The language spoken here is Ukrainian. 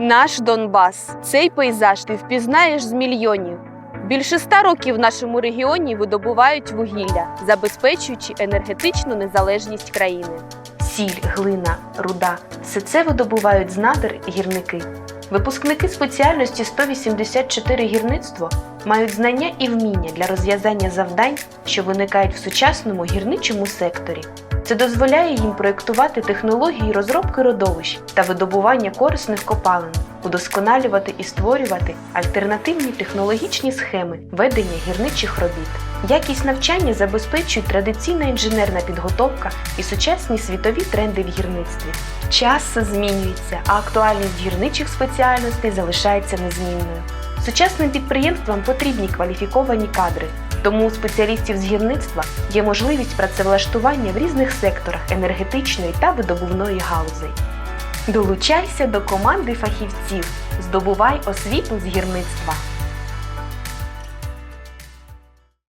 Наш Донбас. Цей пейзаж ти впізнаєш з мільйонів. Більше ста років в нашому регіоні видобувають вугілля, забезпечуючи енергетичну незалежність країни. Сіль, глина, руда все це видобувають з надр гірники. Випускники спеціальності 184 гірництво мають знання і вміння для розв'язання завдань, що виникають в сучасному гірничому секторі. Це дозволяє їм проєктувати технології розробки родовищ та видобування корисних копалин, удосконалювати і створювати альтернативні технологічні схеми ведення гірничих робіт. Якість навчання забезпечують традиційна інженерна підготовка і сучасні світові тренди в гірництві. Час змінюється, а актуальність гірничих спеціальностей залишається незмінною. Сучасним підприємствам потрібні кваліфіковані кадри, тому у спеціалістів з гірництва є можливість працевлаштування в різних секторах енергетичної та видобувної галузей. Долучайся до команди фахівців, здобувай освіту з гірництва.